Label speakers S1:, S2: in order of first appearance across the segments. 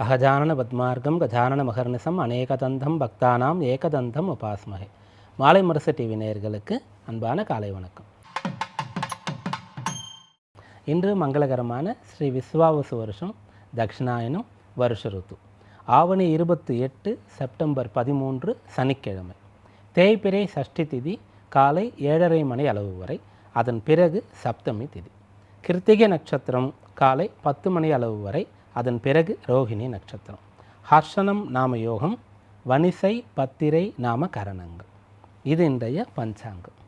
S1: அகஜானன பத்மார்க்கம் கஜானன மகர்நிசம் அநேகதந்தம் பக்தானாம் ஏகதந்தம் உபாஸ்மகே. மாலை முரசு டிவி நேயர்களுக்கு அன்பான காலை வணக்கம். இன்று மங்களகரமான ஸ்ரீ விஸ்வாவசு வருஷம் தக்ஷிணாயனம் வருஷ ருத்து. ஆவணி இருபத்தி எட்டு செப்டம்பர் பதிமூன்று சனிக்கிழமை. தேய்பிறை சஷ்டி திதி காலை ஏழரை மணி அளவு வரை. அதன் பிறகு சப்தமி திதி. கிருத்திகை நட்சத்திரம் காலை பத்து மணி அளவு வரை. அதன் பிறகு ரோகிணி நட்சத்திரம். ஹர்ஷனம் நாம யோகம் வனிசை பத்திரை நாம கரணங்கள். இது இன்றைய பஞ்சாங்கம்.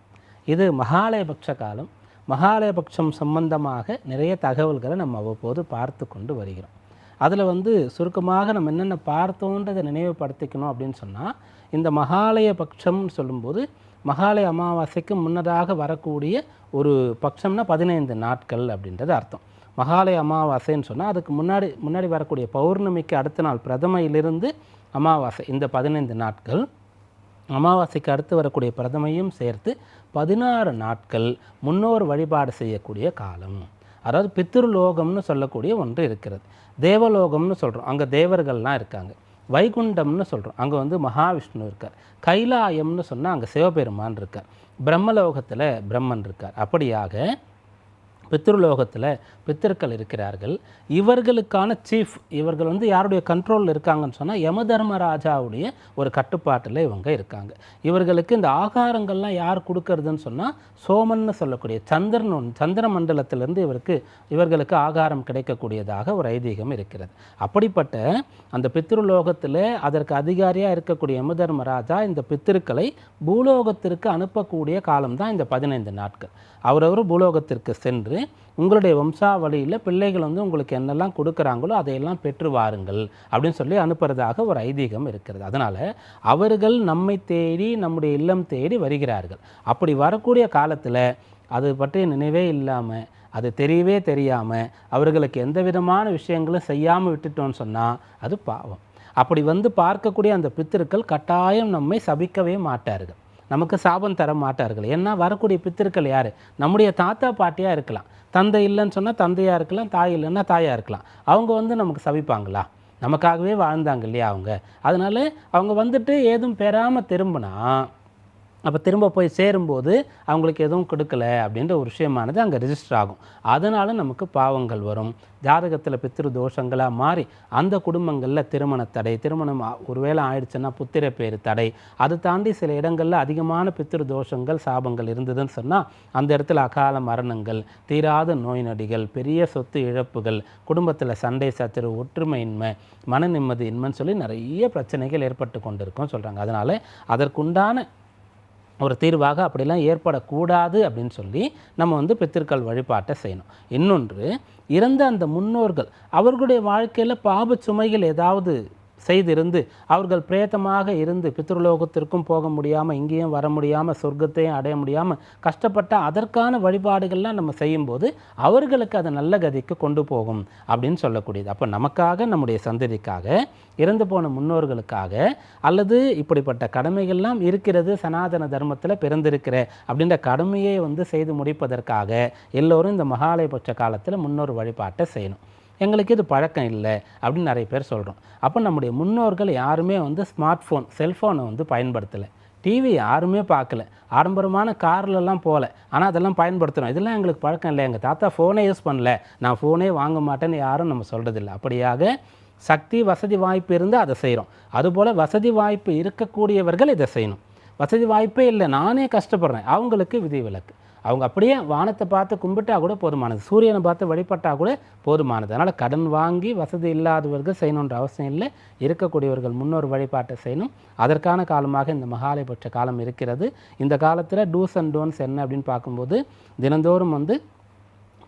S1: இது மகாலயபக்ஷ காலம். மகாலயபக்ஷம் சம்பந்தமாக நிறைய தகவல்களை நம்ம அவ்வப்போது பார்த்து கொண்டு வருகிறோம். அதில் வந்து சுருக்கமாக நம்ம என்னென்ன பார்த்தோன்றதை நினைவுபடுத்திக்கணும் அப்படின்னு சொன்னால் இந்த மகாலய பட்சம் சொல்லும்போது மகாலய அமாவாசைக்கு முன்னதாக வரக்கூடிய ஒரு பட்சம்னா பதினைந்து நாட்கள் அப்படின்றது அர்த்தம். மகாலய அமாவாசைன்னு சொன்னால் அதுக்கு முன்னாடி முன்னாடி வரக்கூடிய பௌர்ணமிக்கு அடுத்த நாள் பிரதமையிலிருந்து அமாவாசை இந்த பதினைந்து நாட்கள் அமாவாசைக்கு அடுத்து வரக்கூடிய பிரதமையும் சேர்த்து பதினாறு நாட்கள் முன்னோர் வழிபாடு செய்யக்கூடிய காலம். அதாவது பித்ருலோகம்னு சொல்லக்கூடிய ஒன்று இருக்கிறது. தேவலோகம்னு சொல்கிறோம் அங்கே தேவர்கள்லாம் இருக்காங்க. வைகுண்டம்னு சொல்கிறோம் அங்கே வந்து மகாவிஷ்ணு இருக்கார். கைலாயம்னு சொன்னால் அங்கே சிவபெருமான் இருக்கார். பிரம்மலோகத்தில் பிரம்மன் இருக்கார். அப்படியாக பித்ருலோகத்தில் பித்திருக்கள் இருக்கிறார்கள். இவர்களுக்கான சீஃப் இவர்கள் வந்து யாருடைய கண்ட்ரோலில் இருக்காங்கன்னு சொன்னால் யம தர்மராஜாவுடைய ஒரு கட்டுப்பாட்டில் இவங்க இருக்காங்க. இவர்களுக்கு இந்த ஆகாரங்கள்லாம் யார் கொடுக்கறதுன்னு சொன்னால் சோமன்னு சொல்லக்கூடிய சந்திரன் சந்திர மண்டலத்திலிருந்து இவருக்கு இவர்களுக்கு ஆகாரம் கிடைக்கக்கூடியதாக ஒரு ஐதீகம் இருக்கிறது. அப்படிப்பட்ட அந்த பித்ருலோகத்தில் அதற்கு அதிகாரியாக இருக்கக்கூடிய யம தர்மராஜா இந்த பித்திருக்களை பூலோகத்திற்கு அனுப்பக்கூடிய காலம்தான் இந்த பதினைந்து நாட்கள். அவரவர் பூலோகத்திற்கு சென்று உங்களுடைய வம்சாவளியில் பிள்ளைகள் வந்து உங்களுக்கு என்னெல்லாம் கொடுக்குறாங்களோ அதையெல்லாம் பெற்று வாருங்கள் அப்படின்னு சொல்லி அனுப்புறதாக ஒரு ஐதீகம் இருக்கிறது. அதனால் அவர்கள் நம்மை தேடி நம்முடைய இல்லம் தேடி வருகிறார்கள். அப்படி வரக்கூடிய காலத்தில் அது பற்றிய நினைவே இல்லாமல் அது தெரியவே தெரியாமல் அவர்களுக்கு எந்த விதமான விஷயங்களும் செய்யாமல் விட்டுட்டோம்னு சொன்னால் அது பாவம். அப்படி வந்து பார்க்கக்கூடிய அந்த பித்திருக்கள் கட்டாயம் நம்மை சபிக்கவே மாட்டார்கள். நமக்கு சாபம் தர மாட்டார்கள். ஏன்னா வரக்கூடிய பித்திருக்கள் யார்? நம்முடைய தாத்தா பாட்டியாக இருக்கலாம். தந்தை இல்லைன்னு சொன்னால் தந்தையாக இருக்கலாம் தாய் இல்லைன்னா தாயாக இருக்கலாம். அவங்க வந்து நமக்கு சபிப்பாங்களா? நமக்காகவே வாழ்ந்தாங்க இல்லையா அவங்க? அதனால் அவங்க வந்துட்டு ஏதும் பெறாமல் திரும்பினா அப்போ திரும்ப போய் சேரும்போது அவங்களுக்கு எதுவும் கொடுக்கல அப்படின்ற ஒரு விஷயமானது அங்கே ரிஜிஸ்டர் ஆகும். அதனால் நமக்கு பாவங்கள் வரும். ஜாதகத்தில் பித்திரு தோஷங்களாக மாறி அந்த குடும்பங்களில் திருமண தடை திருமணம் ஒருவேளை ஆயிடுச்சுன்னா புத்திர பேர் தடை. அது தாண்டி சில இடங்களில் அதிகமான பித்திரு தோஷங்கள் சாபங்கள் இருந்ததுன்னு சொன்னால் அந்த இடத்துல அகால மரணங்கள் தீராத நோய் நொடிகள் பெரிய சொத்து இழப்புகள் குடும்பத்தில் சண்டை சத்துரு ஒற்றுமையின்மை மன நிம்மதி இன்மைன்னு சொல்லி நிறைய பிரச்சனைகள் ஏற்பட்டு கொண்டிருக்கும் சொல்கிறாங்க அதனால் அதற்குண்டான ஒரு தீர்வாக அப்படிலாம் ஏற்படக்கூடாது அப்படின்னு சொல்லி நம்ம வந்து பித்திருக்கள் வழிபாட்டை செய்யணும். இன்னொன்று இறந்த அந்த முன்னோர்கள் அவர்களுடைய வாழ்க்கையில் பாப சுமைகள் ஏதாவது செய்திருந்து அவர்கள் பிரேத்தமாக இருந்து பித்ருலோகத்திற்கும் போக முடியாமல் இங்கேயும் வர முடியாமல் சொர்க்கத்தையும் அடைய முடியாமல் கஷ்டப்பட்ட அதற்கான வழிபாடுகள்லாம் நம்ம செய்யும்போது அவர்களுக்கு அது நல்ல கதிக்கு கொண்டு போகும் அப்படின்னு சொல்லக்கூடியது. அப்போ நமக்காக நம்முடைய சந்ததிக்காக இறந்து போன முன்னோர்களுக்காக அல்லது இப்படிப்பட்ட கடமைகள்லாம் இருக்கிறது சனாதன தர்மத்தில் பிறந்திருக்கிற அப்படின்ற கடமையை வந்து செய்து முடிப்பதற்காக எல்லோரும் இந்த மகாலயபட்ச காலத்தில் முன்னோர் வழிபாட்டை செய்யணும். எங்களுக்கு இது பழக்கம் இல்லை அப்படின்னு நிறைய பேர் சொல்கிறோம் அப்போ நம்முடைய முன்னோர்கள் யாருமே வந்து ஸ்மார்ட் ஃபோன் செல்ஃபோனை வந்து பயன்படுத்தலை. டிவி யாருமே பார்க்கல. ஆடம்பரமான கார்லலாம் போகல. ஆனால் அதெல்லாம் பயன்படுத்துகிறோம் இதெல்லாம் எங்களுக்கு பழக்கம் இல்லை எங்கள் தாத்தா ஃபோனே யூஸ் பண்ணல. நான் ஃபோனே வாங்க மாட்டேன்னு யாரும் நம்ம சொல்கிறதில்ல அப்படியாக சக்தி வசதி வாய்ப்பு இருந்தால் அதை செய்கிறோம் அதுபோல் வசதி வாய்ப்பு இருக்கக்கூடியவர்கள் இதை செய்யணும். வசதி வாய்ப்பே இல்லை. நானே கஷ்டப்படுறேன். அவங்களுக்கு விதிவிலக்கு. அவங்க அப்படியே வானத்தை பார்த்து கும்பிட்டா கூட போதுமானது. சூரியனை பார்த்து வழிபட்டா கூட போதுமானது. அதனால் கடன் வாங்கி வசதி இல்லாதவர்கள் செய்யணுன்ற அவசியம் இல்லை. இருக்கக்கூடியவர்கள் முன்னோர் வழிபாட்டை செய்யணும். அதற்கான காலமாக இந்த மகாலயபட்ச காலம் இருக்கிறது. இந்த காலத்தில் டூஸ் அண்ட் டோன்ஸ் என்ன அப்படின்னு பார்க்கும்போது தினந்தோறும் வந்து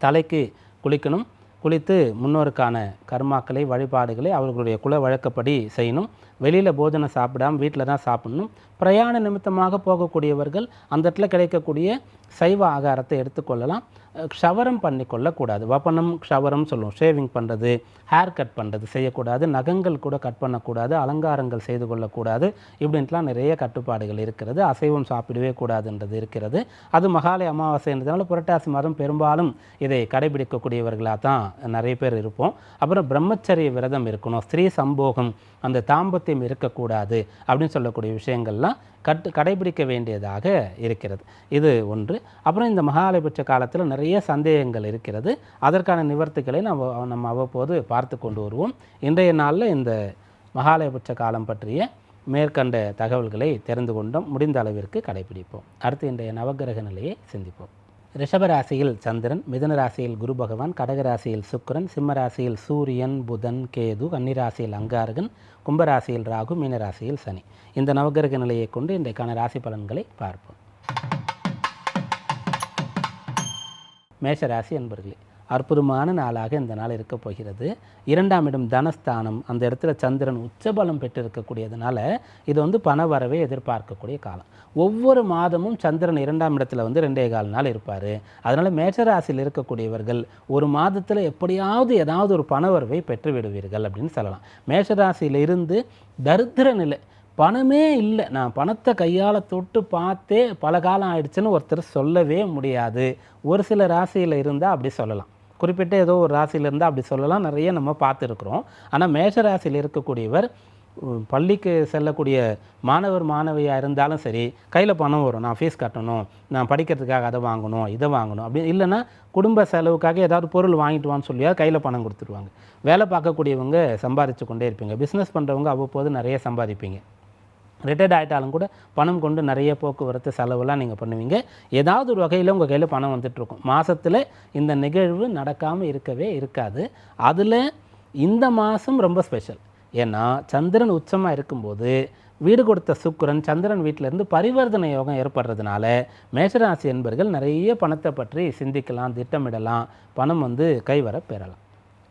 S1: தலைக்கு குளிக்கணும். குளித்து முன்னோருக்கான கர்மாக்களை வழிபாடுகளை அவர்களுடைய குல வழக்கப்படி செய்யணும். வெளியில் போஜனம் சாப்பிடாம வீட்டில் தான் சாப்பிடணும். பிரயாண நிமித்தமாக போகக்கூடியவர்கள் அந்த இடத்துல கிடைக்கக்கூடிய சைவ ஆகாரத்தை எடுத்துக்கொள்ளலாம். ஷவரம் க்ஷவரம் பண்ணி கொள்ளக்கூடாது. வப்பனம் க்ஷவரம் சொல்லுவோம். ஷேவிங் பண்ணுறது ஹேர் கட் பண்ணுறது செய்யக்கூடாது. நகங்கள் கூட கட் பண்ணக்கூடாது. அலங்காரங்கள் செய்து கொள்ளக்கூடாது. இப்படின்ட்டுலாம் நிறைய கட்டுப்பாடுகள் இருக்கிறது. அசைவம் சாப்பிடவே கூடாதுன்றது இருக்கிறது. அது மகாலய அமாவாசைன்றதுனால புரட்டாசி மாதம் பெரும்பாலும் இதை கடைபிடிக்கக்கூடியவர்களாக தான் நிறைய பேர் இருப்போம். அப்புறம் பிரம்மச்சரிய விரதம் இருக்கணும். ஸ்திரீ சம்போகம் அந்த தாம்பத்தியம் இருக்கக்கூடாது அப்படின்னு சொல்லக்கூடிய விஷயங்கள்லாம் கட்டு கடைபிடிக்க வேண்டியதாக இருக்கிறது. இது ஒன்று. அப்புறம் இந்த மகாலயபட்ச காலத்தில் நிறைய சந்தேகங்கள் இருக்கிறது. அதற்கான நிவர்த்திகளை நம்ம நம்ம அவ்வப்போது பார்த்து கொண்டு வருவோம். இன்றைய நாளில் இந்த மகாலயபட்ச காலம் பற்றிய மேற்கண்ட தகவல்களை தெரிந்து கொண்டோம். முடிந்த அளவிற்கு கடைபிடிப்போம். அடுத்து இன்றைய நவகிரக நிலையை சிந்திப்போம். ரிஷபராசியில் சந்திரன் மிதன ராசியில் குரு பகவான் கடகராசியில் சுக்கரன் சிம்ம ராசியில் சூரியன் புதன் கேது கன்னிராசியில் அங்காரகன் கும்பராசியில் ராகு மீனராசியில் சனி. இந்த நவகிரக நிலையை கொண்டு இன்றைக்கான ராசி பலன்களை பார்ப்போம். மேஷராசி என்பர்களே அற்புதமான நாளாக இந்த நாள் இருக்க போகிறது. இரண்டாம் இடம் தனஸ்தானம். அந்த இடத்துல சந்திரன் உச்சபலம் பெற்றிருக்கக்கூடியதுனால இது வந்து பண வரவை எதிர்பார்க்கக்கூடிய காலம். ஒவ்வொரு மாதமும் சந்திரன் இரண்டாம் இடத்துல வந்து ரெண்டே கால் நாள் இருப்பார். அதனால் மேஷராசியில் இருக்கக்கூடியவர்கள் ஒரு மாதத்தில் எப்படியாவது ஏதாவது ஒரு பண வரவை பெற்று விடுவீர்கள் அப்படின்னு சொல்லலாம். மேஷராசியில் இருந்து தரித்திர நிலை. பணமே இல்லை. நான் பணத்தை கையால் தொட்டு பார்த்தே பல காலம் ஆயிடுச்சுன்னு ஒருத்தர் சொல்லவே முடியாது. ஒரு சில ராசியில் இருந்தால் அப்படி சொல்லலாம். குறிப்பிட்ட ஏதோ ஒரு ராசியிலேருந்து இருந்தால் அப்படி சொல்லலாம். நிறைய நம்ம பார்த்துருக்குறோம். ஆனால் மேஷ ராசியில் இருக்கக்கூடியவர் பள்ளிக்கு செல்லக்கூடிய மாணவர் மாணவியாக இருந்தாலும் சரி கையில் பணம் வரும். நான் ஃபீஸ் கட்டணும். நான் படிக்கிறதுக்காக அதை வாங்கணும் இதை வாங்கணும். அப்படி இல்லைன்னா குடும்ப செலவுக்காக ஏதாவது பொருள் வாங்கிட்டு வான்னு சொல்லியா கையில் பணம் கொடுத்துருவாங்க. வேலை பார்க்கக்கூடியவங்க சம்பாதிச்சு கொண்டே இருப்பீங்க. பிஸ்னஸ் பண்ணுறவங்க அவ்வப்போது நிறைய சம்பாதிப்பீங்க. ரிட்டையர்ட் ஆகிட்டாலும் கூட பணம் கொண்டு நிறைய போக்குவரத்து செலவுலாம் நீங்கள் பண்ணுவீங்க. ஏதாவது ஒரு வகையில் உங்கள் கையில் பணம் வந்துட்டுருக்கும். மாதத்தில் இந்த நிகழ்வு நடக்காமல் இருக்கவே இருக்காது. அதில் இந்த மாதம் ரொம்ப ஸ்பெஷல் ஏன்னா சந்திரன் உச்சமாக இருக்கும்போது வீடு கொடுத்த சுக்கரன் சந்திரன் வீட்டிலேருந்து பரிவர்த்தனை யோகம் ஏற்படுறதுனால மேஷராசி என்பர்கள் நிறைய பணத்தை பற்றி சிந்திக்கலாம் திட்டமிடலாம். பணம் வந்து கைவர பெறலாம்.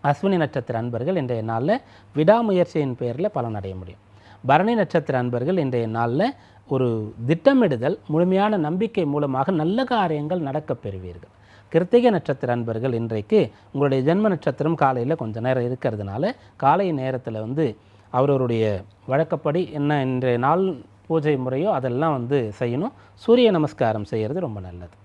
S1: அஸ்வினி நட்சத்திர அன்பர்கள் இன்றைய நாளில் விடாமுயற்சியின் பேரில் பலனடைய முடியும். பரணி நட்சத்திர அன்பர்கள் இன்றைய நாளில் ஒரு திட்டமிடுதல் முழுமையான நம்பிக்கை மூலமாக நல்ல காரியங்கள் நடக்கப் பெறுவீர்கள். கிருத்திகை நட்சத்திர அன்பர்கள் இன்றைக்கு உங்களுடைய ஜென்ம நட்சத்திரம் காலையில் கொஞ்சம் நேரம் இருக்கிறதுனால காலை நேரத்தில் வந்து அவரவருடைய வழக்கப்படி என்ன இன்றைய நாள் பூஜை முறையோ அதெல்லாம் வந்து செய்யணும். சூரிய நமஸ்காரம் செய்கிறது ரொம்ப நல்லது.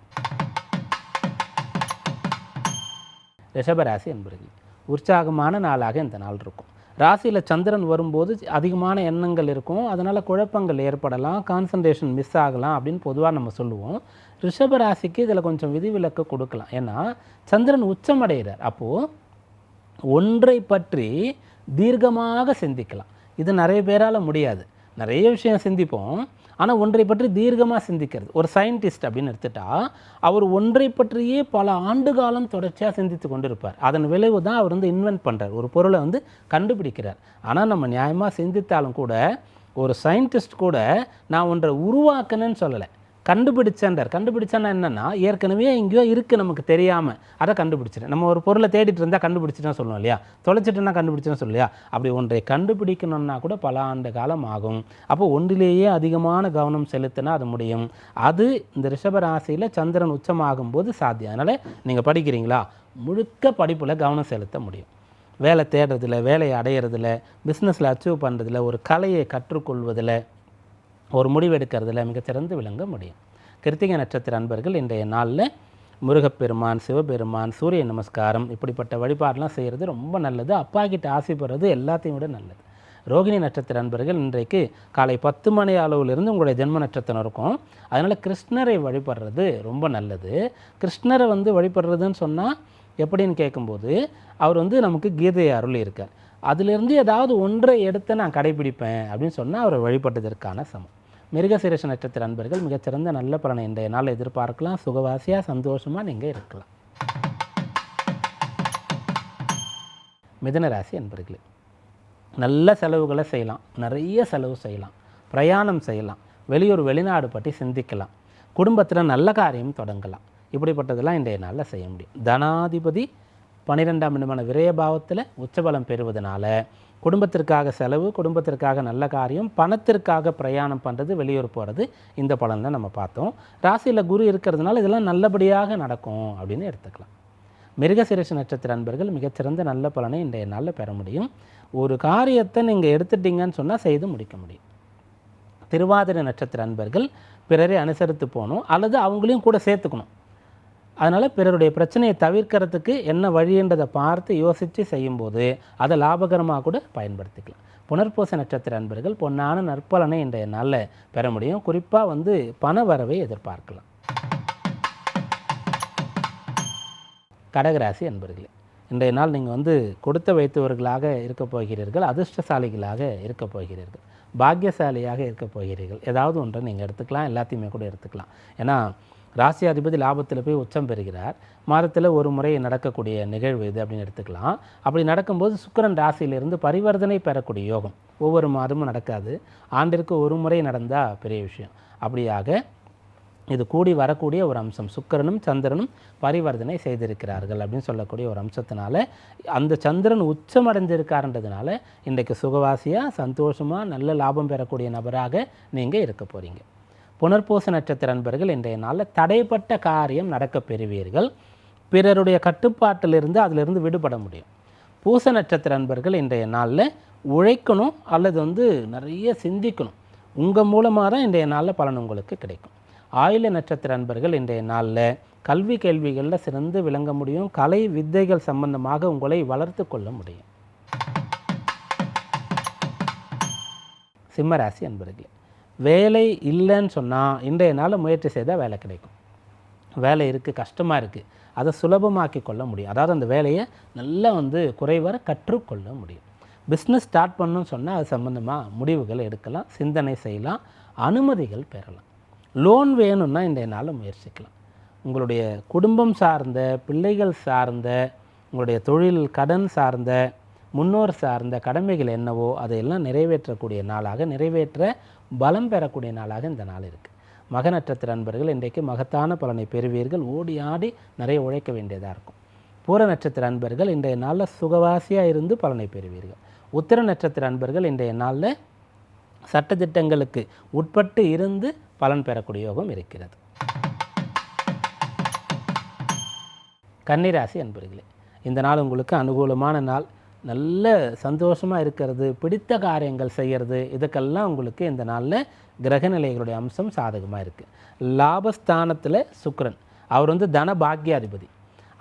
S1: ரிஷபராசி அன்பர்கள் உற்சாகமான நாளாக இந்த நாள் இருக்கும். ராசியில் சந்திரன் வரும்போது அதிகமான எண்ணங்கள் இருக்கும். அதனால் குழப்பங்கள் ஏற்படலாம். கான்சன்ட்ரேஷன் மிஸ் ஆகலாம் அப்படின்னு பொதுவாக நம்ம சொல்லுவோம். ரிஷப ராசிக்கு இதில் கொஞ்சம் விதிவிலக்கு கொடுக்கலாம். ஏன்னா சந்திரன் உச்சமடைகிறார். அப்போது ஒன்றை பற்றி தீர்க்கமாக சிந்திக்கலாம். இது நிறைய பேரால் முடியாது. நிறைய விஷயம் சிந்திப்போம். ஆனால் ஒன்றை பற்றி தீர்க்கமாக சிந்திக்கிறது. ஒரு சயின்டிஸ்ட் அப்படின்னு எடுத்துட்டால் அவர் ஒன்றை பற்றியே பல ஆண்டு காலம் தொடர்ச்சியாக சிந்தித்து கொண்டு இருப்பார் அதன் விளைவு தான் அவர் வந்து இன்வென்ட் பண்ணுறார் ஒரு பொருளை வந்து கண்டுபிடிக்கிறார். ஆனால் நம்ம நியாயமாக சிந்தித்தாலும் கூட ஒரு சயின்டிஸ்ட் கூட நான் ஒன்றை உருவாக்கினேன்னு சொல்லலை. கண்டுபிடிச்சேன்றார். கண்டுபிடிச்சேன்னா என்னென்னா ஏற்கனவே எங்கேயோ இருக்குது நமக்கு தெரியாமல் அதை கண்டுபிடிச்சிட்டேன். நம்ம ஒரு பொருளை தேடிட்டு இருந்தால் கண்டுபிடிச்சிட்டா சொல்லுவோம் இல்லையா? தொலைச்சிட்டேன்னா கண்டுபிடிச்சேன்னு சொல்லையா அப்படி ஒன்றை கண்டுபிடிக்கணும்னா கூட பல ஆண்டு காலம் ஆகும். அப்போ ஒன்றிலேயே அதிகமான கவனம் செலுத்தினா அது முடியும். அது இந்த ரிஷபராசியில் சந்திரன் உச்சமாகும் போது சாத்தியம். அதனால் நீங்கள் படிக்கிறீங்களா? முழுக்க படிப்பில் கவனம் செலுத்த முடியும். வேலை தேடுறதில் வேலையை அடையிறதுல பிஸ்னஸில் அச்சீவ் பண்ணுறதுல ஒரு கலையை கற்றுக்கொள்வதில் ஒரு முடிவெடுக்கிறதுல மிகச்சிறந்து விளங்க முடியும். கிருத்திகை நட்சத்திர அன்பர்கள் இன்றைய நாளில் முருகப்பெருமான் சிவபெருமான் சூரிய நமஸ்காரம் இப்படிப்பட்ட வழிபாடெலாம் செய்கிறது ரொம்ப நல்லது. அப்பா கிட்ட ஆசை பெறுறது எல்லாத்தையும் விட நல்லது. ரோகிணி நட்சத்திர அன்பர்கள் இன்றைக்கு காலை பத்து மணி அளவிலிருந்து உங்களுடைய ஜென்ம நட்சத்திரம் இருக்கும். அதனால் கிருஷ்ணரை வழிபடுறது ரொம்ப நல்லது. கிருஷ்ணரை வந்து வழிபடுறதுன்னு சொன்னால் எப்படின்னு கேட்கும்போது அவர் வந்து நமக்கு கீதையை அருள் இருக்கார். அதிலிருந்து ஏதாவது ஒன்றை எடுத்து நான் கடைபிடிப்பேன் அப்படின்னு சொன்னால் அவரை வழிபட்டதற்கான சமம். மிருகசீரஷ நட்சத்திர அன்பர்கள் மிகச்சிறந்த நல்ல பலனை இன்றைய நாள் எதிர்பார்க்கலாம். சுகவாசியாக சந்தோஷமாக நீங்கள் இருக்கலாம். மிதனராசி அன்பர்களே நல்ல செலவுகளை செய்யலாம். நிறைய செலவு செய்யலாம். பிரயாணம் செய்யலாம். வெளியூர் வெளிநாடு பற்றி சிந்திக்கலாம். குடும்பத்தில் நல்ல காரியம் தொடங்கலாம். இப்படிப்பட்டதெல்லாம் இன்றைய நாளில் செய்ய முடியும். தனாதிபதி பன்னிரெண்டாம் இடமான விரயபாவத்தில் உச்சபலம் பெறுவதனால குடும்பத்திற்காக செலவு குடும்பத்திற்காக நல்ல காரியம் பணத்திற்காக பிரயாணம் பண்ணுறது வெளியூர் போகிறது இந்த பலனில் நம்ம பார்த்தோம். ராசியில் குரு இருக்கிறதுனால இதெல்லாம் நல்லபடியாக நடக்கும் அப்படின்னு எடுத்துக்கலாம். மிருகசிரச நட்சத்திர அன்பர்கள் மிகச்சிறந்த நல்ல பலனை இன்றைய நாளில் பெற முடியும். ஒரு காரியத்தை நீங்கள் எடுத்துட்டீங்கன்னு சொன்னால் செய்து முடிக்க முடியும். திருவாதிரை நட்சத்திர அன்பர்கள் பிறரை அனுசரித்து போகணும் அல்லது அவங்களையும் கூட சேர்த்துக்கணும். அதனால் பிறருடைய பிரச்சனையை தவிர்க்கிறதுக்கு என்ன வழின்றதை பார்த்து யோசித்து செய்யும்போது அதை லாபகரமாக கூட பயன்படுத்திக்கலாம். புனர்பூச நட்சத்திர அன்பர்கள் பொன்னான நற்பலனை இன்றைய நாளில் பெற முடியும். குறிப்பாக வந்து பண வரவை எதிர்பார்க்கலாம். கடகராசி அன்பர்களே இன்றைய நாள் நீங்கள் வந்து கொடுத்த வைத்தவர்களாக இருக்கப் போகிறீர்கள் அதிர்ஷ்டசாலிகளாக இருக்கப் போகிறீர்கள் பாக்கியசாலியாக இருக்கப் போகிறீர்கள். ஏதாவது ஒன்றை நீங்கள் எடுத்துக்கலாம் எல்லாத்தையுமே கூட எடுத்துக்கலாம். ஏன்னா ராசி அதிபதி லாபத்தில் போய் உச்சம் பெறுகிறார். மாதத்தில் ஒரு முறை நடக்கக்கூடிய நிகழ்வு இது அப்படின்னு எடுத்துக்கலாம். அப்படி நடக்கும்போது சுக்கிரன் ராசியிலிருந்து பரிவர்த்தனை பெறக்கூடிய யோகம். ஒவ்வொரு மாதமும் நடக்காது. ஆண்டிற்கு ஒரு முறை நடந்தால் பெரிய விஷயம். அப்படியாக இது கூடி வரக்கூடிய ஒரு அம்சம். சுக்கிரனும் சந்திரனும் பரிவர்த்தனை செய்திருக்கிறார்கள் அப்படின்னு சொல்லக்கூடிய ஒரு அம்சத்தினால அந்த சந்திரன் உச்சமடைஞ்சிருக்காருன்றதுனால இன்றைக்கு சுகவாசியாக சந்தோஷமாக நல்ல லாபம் பெறக்கூடிய நபராக நீங்கள் இருக்க போகிறீங்க புனர்பூச நட்சத்திர அன்பர்கள் இன்றைய நாளில் தடைப்பட்ட காரியம் நடக்க பெறுவீர்கள். பிறருடைய கட்டுப்பாட்டிலிருந்து அதிலிருந்து விடுபட முடியும். பூச நட்சத்திர அன்பர்கள் இன்றைய நாளில் உழைக்கணும் அல்லது வந்து நிறைய சிந்திக்கணும். உங்கள் மூலமாக தான் இன்றைய நாளில் பலன் உங்களுக்கு கிடைக்கும். ஆயுள நட்சத்திர அன்பர்கள் இன்றைய நாளில் கல்வி கேள்விகளில் சிறந்து விளங்க முடியும். கலை வித்தைகள் சம்பந்தமாக உங்களை வளர்த்து கொள்ள முடியும். சிம்மராசி அன்பர்களே வேலை இல்லைன்னு சொன்னால் இன்றைய நாள் முயற்சி செய்தால் வேலை கிடைக்கும். வேலை இருக்குது கஷ்டமாக இருக்குது அதை சுலபமாக்கி கொள்ள முடியும். அதாவது அந்த வேலையை நல்லா வந்து குறைவர கற்றுக்கொள்ள முடியும். பிஸ்னஸ் ஸ்டார்ட் பண்ணணும்னு சொன்னால் அது சம்மந்தமாக முடிவுகள் எடுக்கலாம் சிந்தனை செய்யலாம் அனுமதிகள் பெறலாம். லோன் வேணும்னா இன்றைய நாளில் முயற்சிக்கலாம். உங்களுடைய குடும்பம் சார்ந்த பிள்ளைகள் சார்ந்த உங்களுடைய தொழில் கடன் சார்ந்த முன்னோர் சார்ந்த கடமைகள் என்னவோ அதையெல்லாம் நிறைவேற்றக்கூடிய நாளாக நிறைவேற்ற பலம் பெறக்கூடிய நாளாக இந்த நாள் இருக்குது மக நட்சத்திர அன்பர்கள் இன்றைக்கு மகத்தான பலனை பெறுவீர்கள். ஓடி ஆடி நிறைய உழைக்க வேண்டியதாக இருக்கும். பூர நட்சத்திர அன்பர்கள் இன்றைய நாளில் சுகவாசியாக இருந்து பலனை பெறுவீர்கள். உத்திர நட்சத்திர அன்பர்கள் இன்றைய நாளில் சட்டத்திட்டங்களுக்கு உட்பட்டு இருந்து பலன் பெறக்கூடிய யோகம் இருக்கிறது. கன்னிராசி அன்பர்களே இந்த நாள் உங்களுக்கு அனுகூலமான நாள். நல்ல சந்தோஷமாக இருக்கிறது பிடித்த காரியங்கள் செய்கிறது இதுக்கெல்லாம் உங்களுக்கு இந்த நாளில் கிரகநிலைகளுடைய அம்சம் சாதகமாக இருக்குது லாபஸ்தானத்தில் சுக்ரன் அவர் வந்து தன பாக்யாதிபதி.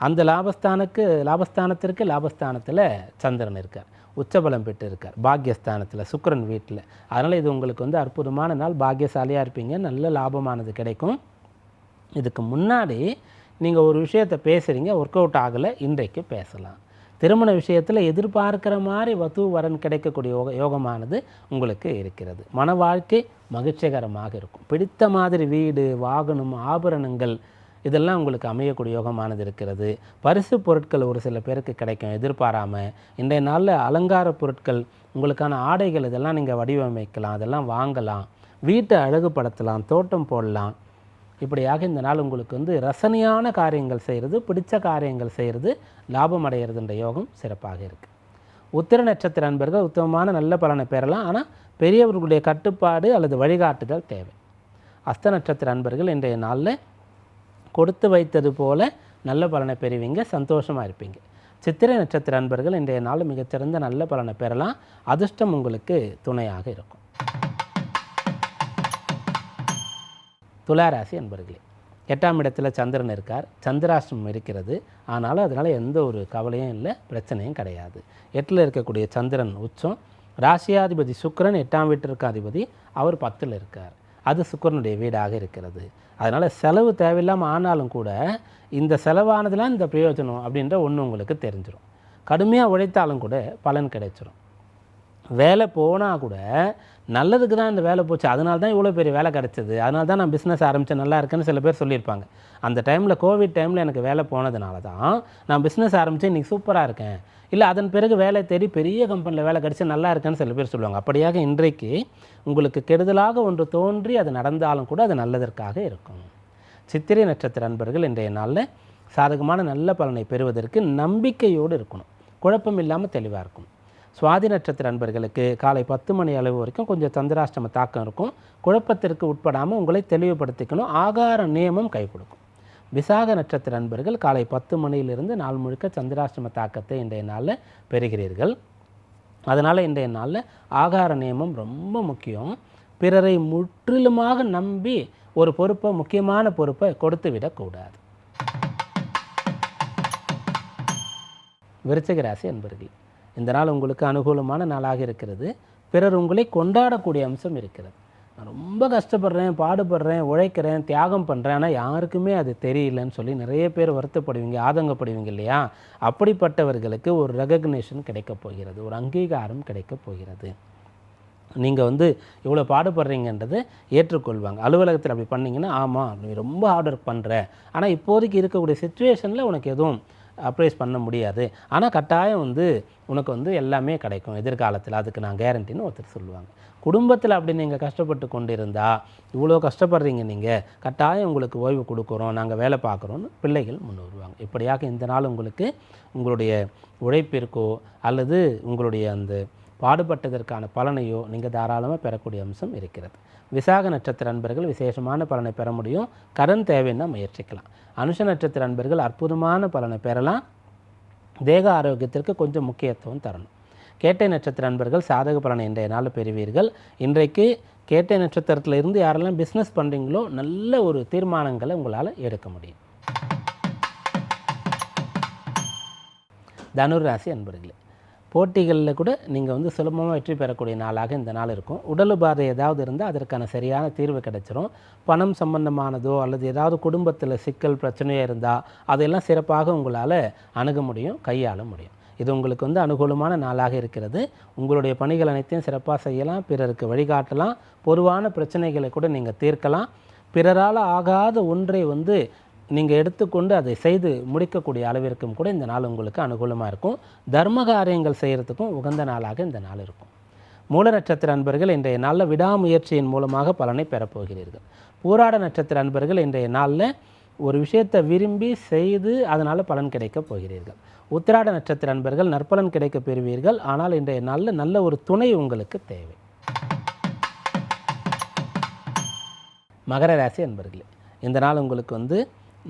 S1: அந்த லாபஸ்தானுக்கு லாபஸ்தானத்திற்கு லாபஸ்தானத்தில் சந்திரன் இருக்கார். உச்சபலம் பெற்று இருக்கார் பாக்யஸ்தானத்தில் சுக்கரன் வீட்டில் அதனால் இது உங்களுக்கு வந்து அற்புதமான நாள். பாக்யசாலியாக இருப்பீங்க. நல்ல லாபமானது கிடைக்கும். இதுக்கு முன்னாடி நீங்கள் ஒரு விஷயத்தை பேசுகிறீங்க ஒர்க் அவுட் ஆகலை. இன்றைக்கு பேசலாம். திருமண விஷயத்தில் எதிர்பார்க்கிற மாதிரி வத்து வரன் கிடைக்கக்கூடிய யோக யோகமானது உங்களுக்கு இருக்கிறது. மன வாழ்க்கை மகிழ்ச்சிகரமாக இருக்கும். பிடித்த மாதிரி வீடு வாகனம் ஆபரணங்கள் இதெல்லாம் உங்களுக்கு அமையக்கூடிய யோகமானது இருக்கிறது. பரிசு பொருட்கள் ஒரு சில பேருக்கு கிடைக்கும். எதிர்பாராமல் இன்றைய நாளில் அலங்கார பொருட்கள் உங்களுக்கான ஆடைகள் இதெல்லாம் நீங்கள் வடிவமைக்கலாம் அதெல்லாம் வாங்கலாம். வீட்டை அழகுபடுத்தலாம் தோட்டம் போடலாம். இப்படியாக இந்த நாள் உங்களுக்கு வந்து ரசனையான காரியங்கள் செய்கிறது பிடிச்ச காரியங்கள் செய்கிறது லாபம் அடைகிறதுன்ற யோகம் சிறப்பாக இருக்குது உத்திர நட்சத்திர அன்பர்கள் உத்தமமான நல்ல பலனை பெறலாம். ஆனால் பெரியவர்களுடைய கட்டுப்பாடு அல்லது வழிகாட்டுதல் தேவை. அஸ்த நட்சத்திர அன்பர்கள் இன்றைய நாளில் கொடுத்து வைத்தது போல நல்ல பலனை பெறுவீங்க சந்தோஷமாக இருப்பீங்க. சித்திரை நட்சத்திர அன்பர்கள் இன்றைய நாள் மிகச்சிறந்த நல்ல பலனை பெறலாம். அதிர்ஷ்டம் உங்களுக்கு துணையாக இருக்கும். துளாராசி அன்பர்களே எட்டாம் இடத்துல சந்திரன் இருக்கார். சந்திராஷ்டிரம் இருக்கிறது. ஆனாலும் அதனால் எந்த ஒரு கவலையும் இல்லை பிரச்சனையும் கிடையாது. எட்டில் இருக்கக்கூடிய சந்திரன் உச்சம். ராசியாதிபதி சுக்கிரன் எட்டாம் வீட்டிற்கு அதிபதி அவர் பத்தில் இருக்கார். அது சுக்கிரனுடைய வீடாக இருக்கிறது. அதனால் செலவு தேவையில்லாமல் ஆனாலும் கூட இந்த செலவானதுலாம் இந்த பிரயோஜனம் அப்படின்ற ஒன்று உங்களுக்கு தெரிஞ்சிடும் கடுமையாக உழைத்தாலும் கூட பலன் கிடைச்சிரும். வேலை போனால் கூட நல்லதுக்கு தான் இந்த வேலை போச்சு. அதனால தான் இவ்வளோ பெரிய வேலை கிடச்சிது. அதனால தான் நான் பிஸ்னஸ் ஆரம்பித்தேன் நல்லா இருக்குன்னு சில பேர் சொல்லியிருப்பாங்க. அந்த டைமில் கோவிட் டைமில் எனக்கு வேலை போனதுனால தான் நான் பிஸ்னஸ் ஆரம்பித்து இன்றைக்கி சூப்பராக இருக்கேன். இல்லை அதன் பிறகு வேலை தேடி பெரிய கம்பெனியில் வேலை கிடச்சி நல்லா இருக்கேன்னு சில பேர் சொல்லுவாங்க. அப்படியாக இன்றைக்கு உங்களுக்கு கெடுதலாக ஒன்று தோன்றி அது நடந்தாலும் கூட அது நல்லதற்காக இருக்கும். சித்திரை நட்சத்திர அன்பர்கள் இன்றைய நாளில் சாதகமான நல்ல பலனை பெறுவதற்கு நம்பிக்கையோடு இருக்கணும். குழப்பம் இல்லாமல் தெளிவாக இருக்கணும். சுவாதி நட்சத்திர அன்பர்களுக்கு காலை பத்து மணி அளவு வரைக்கும் கொஞ்சம் சந்திராஷ்டம தாக்கம் இருக்கும். குழப்பத்திற்கு உட்படாமல் உங்களை தெளிவுபடுத்திக்கணும். ஆகார நியமம் கை கொடுக்கும் விசாக நட்சத்திர அன்பர்கள் காலை பத்து மணியிலிருந்து நாள் முழுக்க சந்திராஷ்டம தாக்கத்தை இன்றைய நாளில் பெறுகிறீர்கள். அதனால் இன்றைய நாளில் ஆகார நியமம் ரொம்ப முக்கியம். பிறரை முற்றிலுமாக நம்பி ஒரு பொறுப்பை முக்கியமான பொறுப்பை கொடுத்து விடக்கூடாது. விருச்சிக ராசி அன்பர்கள் இந்த நாள் உங்களுக்கு அனுகூலமான நாளாக இருக்கிறது. பிறர் உங்களை கொண்டாடக்கூடிய அம்சம் இருக்கிறது. நான் ரொம்ப கஷ்டப்படுறேன் பாடுபடுறேன் உழைக்கிறேன் தியாகம் பண்ணுறேன் ஆனால் யாருக்குமே அது தெரியலன்னு சொல்லி நிறைய பேர் வருத்தப்படுவீங்க ஆதங்கப்படுவீங்க இல்லையா? அப்படிப்பட்டவர்களுக்கு ஒரு ரெகக்னேஷன் கிடைக்கப் போகிறது ஒரு அங்கீகாரம் கிடைக்கப் போகிறது. நீங்கள் வந்து இவ்வளோ பாடுபடுறீங்கன்றதை ஏற்றுக்கொள்வாங்க. அலுவலகத்தில் அப்படி பண்ணிங்கன்னா ஆமாம் நீ ரொம்ப ஹார்ட் ஒர்க் பண்ணுற ஆனால் இப்போதைக்கு இருக்கக்கூடிய சுச்சுவேஷனில் உனக்கு எதுவும் அப்ரைஸ் பண்ண முடியாது. ஆனால் கட்டாயம் வந்து உனக்கு வந்து எல்லாமே கிடைக்கும். எதிர்காலத்தில் அதுக்கு நான் கேரண்டின்னு ஒருத்தர் சொல்லுவாங்க. குடும்பத்தில் அப்படி நீங்கள் கஷ்டப்பட்டு கொண்டு இருந்தால் இவ்வளோ கஷ்டப்படுறீங்க நீங்கள் கட்டாயம் உங்களுக்கு ஓய்வு கொடுக்குறோம் நாங்கள் வேலை பார்க்குறோன்னு பிள்ளைகள் முன் வருவாங்க. இப்படியாக இந்த நாள் உங்களுக்கு உங்களுடைய உழைப்பிற்கோ அல்லது உங்களுடைய அந்த பாடுபட்டதற்கான பலனையோ நீங்கள் தாராளமாக பெறக்கூடிய அம்சம் இருக்கிறது. விசாக நட்சத்திர அன்பர்கள் விசேஷமான பலனை பெற முடியும். கடன் தேவைன்னா முயற்சிக்கலாம். அனுஷ நட்சத்திர அன்பர்கள் அற்புதமான பலனை பெறலாம். தேக ஆரோக்கியத்திற்கு கொஞ்சம் முக்கியத்துவம் தரணும். கேட்டை நட்சத்திர அன்பர்கள் சாதக பலனை இன்றைய நாள் பெறுவீர்கள். இன்றைக்கு கேட்டை நட்சத்திரத்தில் இருந்து யாரெல்லாம் பிஸ்னஸ் பண்ணுறீங்களோ நல்ல ஒரு தீர்மானங்களை உங்களால் எடுக்க முடியும். தனுர் ராசி அன்பர்களே போட்டிகளில் கூட நீங்கள் வந்து சுலபமாக வெற்றி பெறக்கூடிய நாளாக இந்த நாள் இருக்கும். உடல் உபாதை ஏதாவது இருந்தால் அதற்கான சரியான தீர்வு கிடைச்சிரும். பணம் சம்பந்தமானதோ அல்லது ஏதாவது குடும்பத்தில் சிக்கல் பிரச்சனையோ இருந்தால் அதையெல்லாம் சிறப்பாக உங்களால் அணுக முடியும் கையாள முடியும். இது உங்களுக்கு வந்து அனுகூலமான நாளாக இருக்கிறது. உங்களுடைய பணிகள் அனைத்தையும் சிறப்பாக செய்யலாம். பிறருக்கு வழிகாட்டலாம். பொதுவான பிரச்சனைகளை கூட நீங்கள் தீர்க்கலாம். பிறரால் ஆகாத ஒன்றை வந்து நீங்கள் எடுத்துக்கொண்டு அதை செய்து முடிக்கக்கூடிய அளவிற்கும் கூட இந்த நாள் உங்களுக்கு அனுகூலமாக இருக்கும். தர்ம காரியங்கள் செய்கிறதுக்கும் உகந்த நாளாக இந்த நாள் இருக்கும். மூல நட்சத்திர அன்பர்கள் இன்றைய நாளில் விடாமுயற்சியின் மூலமாக பலனை பெறப்போகிறீர்கள் பூராட நட்சத்திர அன்பர்கள் இன்றைய நாளில் ஒரு விஷயத்தை விரும்பி செய்து அதனால் பலன் கிடைக்கப் போகிறீர்கள். உத்திராட நட்சத்திர அன்பர்கள் நற்பலன் கிடைக்க பெறுவீர்கள். ஆனால் இன்றைய நாளில் நல்ல ஒரு துணை உங்களுக்கு தேவை. மகர ராசி அன்பர்களே இந்த நாள் உங்களுக்கு வந்து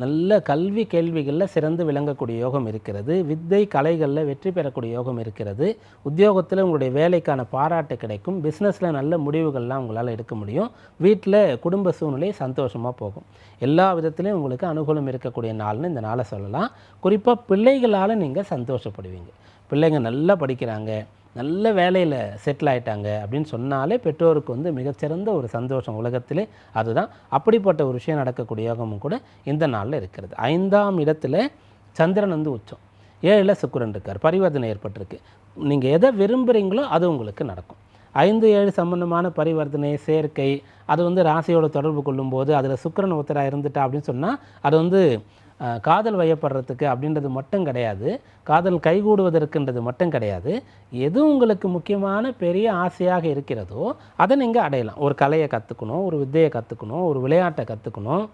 S1: நல்ல கல்வி கேள்விகளில் சிறந்து விளங்கக்கூடிய யோகம் இருக்கிறது. வித்தை கலைகளில் வெற்றி பெறக்கூடிய யோகம் இருக்கிறது. உத்தியோகத்தில் உங்களுடைய வேலைக்கான பாராட்டு கிடைக்கும். பிஸ்னஸில் நல்ல முடிவுகள்லாம் உங்களால் எடுக்க முடியும். வீட்டில் குடும்ப சூழ்நிலை சந்தோஷமாக போகும். எல்லா விதத்துலேயும் உங்களுக்கு அனுகூலம் இருக்கக்கூடிய நாள்னு இந்த நாளை சொல்லலாம். குறிப்பாக பிள்ளைகளால் நீங்கள் சந்தோஷப்படுவீங்க. பிள்ளைங்க நல்லா படிக்கிறாங்க. நல்ல வேலையில் செட்டில் ஆயிட்டாங்க அப்படின்னு சொன்னாலே பெற்றோருக்கு வந்து மிகச்சிறந்த ஒரு சந்தோஷம். உலகத்திலே அதுதான். அப்படிப்பட்ட ஒரு விஷயம் நடக்கக்கூடிய யோகமும் கூட இந்த நாளில் இருக்கிறது. ஐந்தாம் இடத்துல சந்திரன் வந்து உச்சம். ஏழில் சுக்கிரன் இருக்கார். பரிவர்த்தனை ஏற்பட்டிருக்கு. நீங்கள் எதை விரும்புகிறீங்களோ அது உங்களுக்கு நடக்கும். ஐந்து ஏழு சம்பந்தமான பரிவர்த்தனை சேர்க்கை அது வந்து ராசியோட தொடர்பு கொள்ளும்போது அதில் சுக்கிரன் ஒருத்தராக இருந்துட்டா அப்படின்னு சொன்னால் அது வந்து காதல் வயப்படுறதுக்கு அப்படின்றது மட்டும் கிடையாது. காதல் கைகூடுவதற்குன்றது மட்டும் கிடையாது. எது உங்களுக்கு முக்கியமான பெரிய ஆசையாக இருக்கிறதோ அதை நீங்கள் அடையலாம். ஒரு கலையை கற்றுக்கணும் ஒரு வித்தையை கற்றுக்கணும் ஒரு விளையாட்டை கற்றுக்கணும்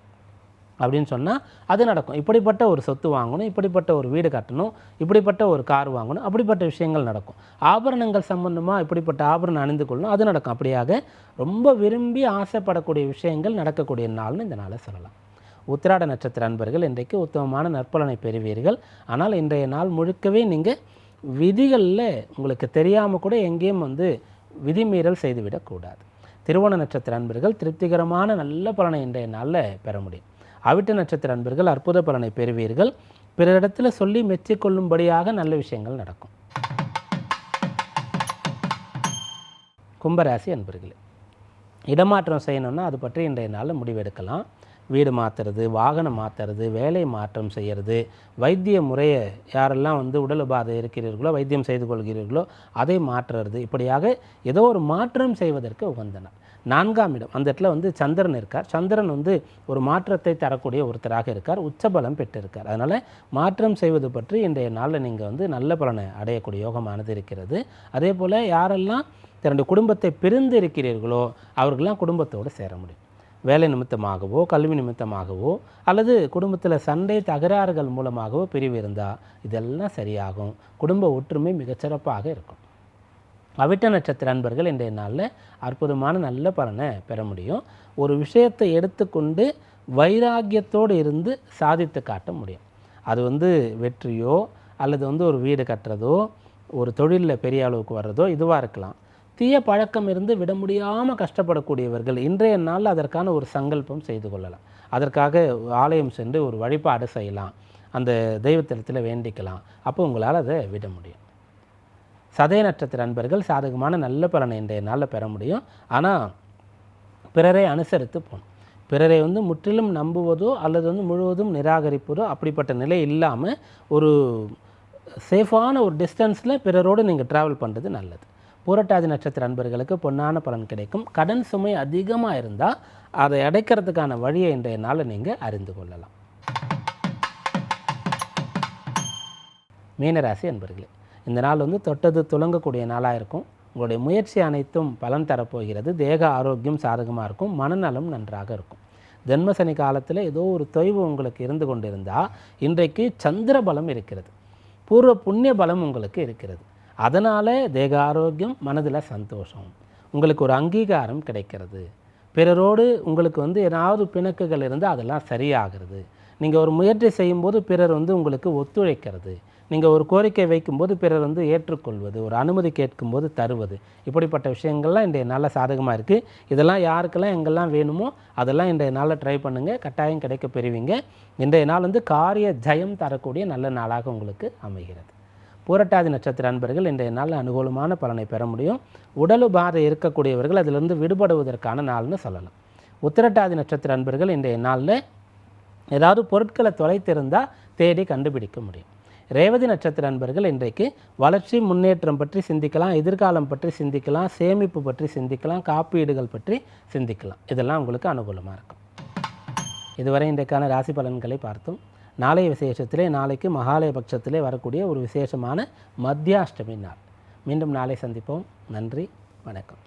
S1: அப்படின்னு சொன்னால் அது நடக்கும். இப்படிப்பட்ட ஒரு சொத்து வாங்கணும் இப்படிப்பட்ட ஒரு வீடு கட்டணும் இப்படிப்பட்ட ஒரு கார் வாங்கணும் அப்படிப்பட்ட விஷயங்கள் நடக்கும். ஆபரணங்கள் சம்பந்தமாக இப்படிப்பட்ட ஆபரணம் அணிந்து கொள்ளணும் அது நடக்கும். அப்படியாக ரொம்ப விரும்பி ஆசைப்படக்கூடிய விஷயங்கள் நடக்கக்கூடிய நாள்னு இந்த நாளை சொல்லலாம். உத்திராட நட்சத்திர அன்பர்கள் இன்றைக்கு உத்தமமான நற்பலனை பெறுவீர்கள். ஆனால் இன்றைய நாள் முழுக்கவே நீங்கள் விதிகளில் உங்களுக்கு தெரியாமல் கூட எங்கேயும் வந்து விதிமீறல் செய்துவிடக்கூடாது திருவோண நட்சத்திர அன்பர்கள் திருப்திகரமான நல்ல பலனை இன்றைய நாளில் பெற முடியும். அவிட்ட நட்சத்திர அன்பர்கள் அற்புத பலனை பெறுவீர்கள். பிறரிடத்தில் சொல்லி மெச்சிக்கொள்ளும்படியாக நல்ல விஷயங்கள் நடக்கும். கும்பராசி அன்பர்களே இடமாற்றம் செய்யணும்னா அது பற்றி இன்றைய நாளில் முடிவெடுக்கலாம். வீடு மாற்றுறது வாகனம் மாற்றுறது வேலை மாற்றம் செய்கிறது வைத்திய முறையை யாரெல்லாம் வந்து உடல் உபாதை இருக்கிறீர்களோ வைத்தியம் செய்து கொள்கிறீர்களோ அதை மாற்றுறது. இப்படியாக ஏதோ ஒரு மாற்றம் செய்வதற்கு உகந்தனர். நான்காம் இடம் அந்த இடத்துல வந்து சந்திரன் இருக்கார். சந்திரன் வந்து ஒரு மாற்றத்தை தரக்கூடிய ஒருத்தராக இருக்கார். உச்சபலம் பெற்றிருக்கார். அதனால் மாற்றம் செய்வது பற்றி இன்றைய நாளில் நீங்கள் வந்து நல்ல பலனை அடையக்கூடிய யோகமானது இருக்கிறது. அதே போல் யாரெல்லாம் தன்னுடைய குடும்பத்தை பிரிந்து இருக்கிறீர்களோ அவர்கள்லாம் குடும்பத்தோடு சேர முடியும். வேலை நிமித்தமாகவோ கல்வி நிமித்தமாகவோ அல்லது குடும்பத்தில் சண்டை தகராறுகள் மூலமாகவோ பிரிவு இருந்தால் இதெல்லாம் சரியாகும். குடும்ப ஒற்றுமை மிகச்சிறப்பாக இருக்கும். அவிட்ட நட்சத்திர அன்பர்கள் இன்றைய நாளில் அற்புதமான நல்ல பலனை பெற முடியும். ஒரு விஷயத்தை எடுத்துக்கொண்டு வைராக்கியத்தோடு இருந்து சாதித்து காட்ட முடியும். அது வந்து வெற்றியோ அல்லது வந்து ஒரு வீடு கட்டுறதோ ஒரு தொழிலில் பெரிய அளவுக்கு வர்றதோ இதுவாக இருக்கலாம். தீய பழக்கம் இருந்து விட முடியாமல் கஷ்டப்படக்கூடியவர்கள் இன்றைய நாளில் அதற்கான ஒரு சங்கல்பம் செய்து கொள்ளலாம். அதற்காக ஆலயம் சென்று ஒரு வழிபாடு செய்யலாம். அந்த தெய்வத்தலத்தில் வேண்டிக்கலாம். அப்போ உங்களால் அதை விட முடியும். சதய நட்சத்திர நண்பர்கள் சாதகமான நல்ல பலனை இன்றைய நாளில் பெற முடியும். ஆனால் பிறரை அனுசரித்து போகணும். பிறரை வந்து முற்றிலும் நம்புவதோ அல்லது வந்து முழுவதும் நிராகரிப்பதோ அப்படிப்பட்ட நிலை இல்லாமல் ஒரு சேஃபான ஒரு டிஸ்டன்ஸில் பிறரோடு நீங்கள் ட்ராவல் பண்ணுறது நல்லது. பூரட்டாதி நட்சத்திர அன்பர்களுக்கு பொன்னான பலன் கிடைக்கும். கடன் சுமை அதிகமாக இருந்தால் அதை அடைக்கிறதுக்கான வழியை இன்றைய நாளில் நீங்கள் அறிந்து கொள்ளலாம். மீனராசி அன்பர்களே இந்த நாள் வந்து தொட்டது துலங்கக்கூடிய நாளாக இருக்கும். உங்களுடைய முயற்சி அனைத்தும் பலன் தரப்போகிறது. தேக ஆரோக்கியம் சாதகமாக இருக்கும். மனநலம் நன்றாக இருக்கும். ஜென்மசனி காலத்தில் ஏதோ ஒரு தொய்வு உங்களுக்கு இருந்து கொண்டிருந்தால் இன்றைக்கு சந்திர பலம் இருக்கிறது. பூர்வ புண்ணிய பலம் உங்களுக்கு இருக்கிறது. அதனால் தேக ஆரோக்கியம் மனதில் சந்தோஷம். உங்களுக்கு ஒரு அங்கீகாரம் கிடைக்கிறது. பிறரோடு உங்களுக்கு வந்து ஏதாவது பிணக்குகள் இருந்தால் அதெல்லாம் சரியாகிறது. நீங்கள் ஒரு முயற்சி செய்யும்போது பிறர் வந்து உங்களுக்கு ஒத்துழைக்கிறது. நீங்கள் ஒரு கோரிக்கை வைக்கும்போது பிறர் வந்து ஏற்றுக்கொள்வது ஒரு அனுமதி கேட்கும்போது தருவது. இப்படிப்பட்ட விஷயங்கள்லாம் இன்றைய நாளில் சாதகமாக இருக்குது இதெல்லாம் யாருக்கெல்லாம் எங்கெல்லாம் வேணுமோ அதெல்லாம் இன்றைய நாளில் ட்ரை பண்ணுங்கள் கட்டாயம் கிடைக்க பெறுவீங்க. இன்றைய நாள் வந்து காரிய ஜெயம் தரக்கூடிய நல்ல நாளாக உங்களுக்கு அமைகிறது. பூரட்டாதி நட்சத்திர அன்பர்கள் இன்றைய நாளில் அனுகூலமான பலனை பெற முடியும். உடல் உபாதை இருக்கக்கூடியவர்கள் அதிலிருந்து விடுபடுவதற்கான நாள்னு சொல்லலாம். உத்திரட்டாதி நட்சத்திர அன்பர்கள் இன்றைய நாளில் ஏதாவது பொருட்களை தொலைத்திருந்தால் தேடி கண்டுபிடிக்க முடியும். ரேவதி நட்சத்திர அன்பர்கள் இன்றைக்கு வளர்ச்சி முன்னேற்றம் பற்றி சிந்திக்கலாம் எதிர்காலம் பற்றி சிந்திக்கலாம் சேமிப்பு பற்றி சிந்திக்கலாம் காப்பீடுகள் பற்றி சிந்திக்கலாம். இதெல்லாம் உங்களுக்கு அனுகூலமாக இருக்கும். இதுவரை இன்றைக்கான ராசி பலன்களை பார்த்தோம். நாளைய விசேஷத்திலே நாளைக்கு மகாலய பட்சத்திலே வரக்கூடிய ஒரு விசேஷமான மத்தியாஷ்டமி நாள். மீண்டும் நாளை சந்திப்போம். நன்றி வணக்கம்.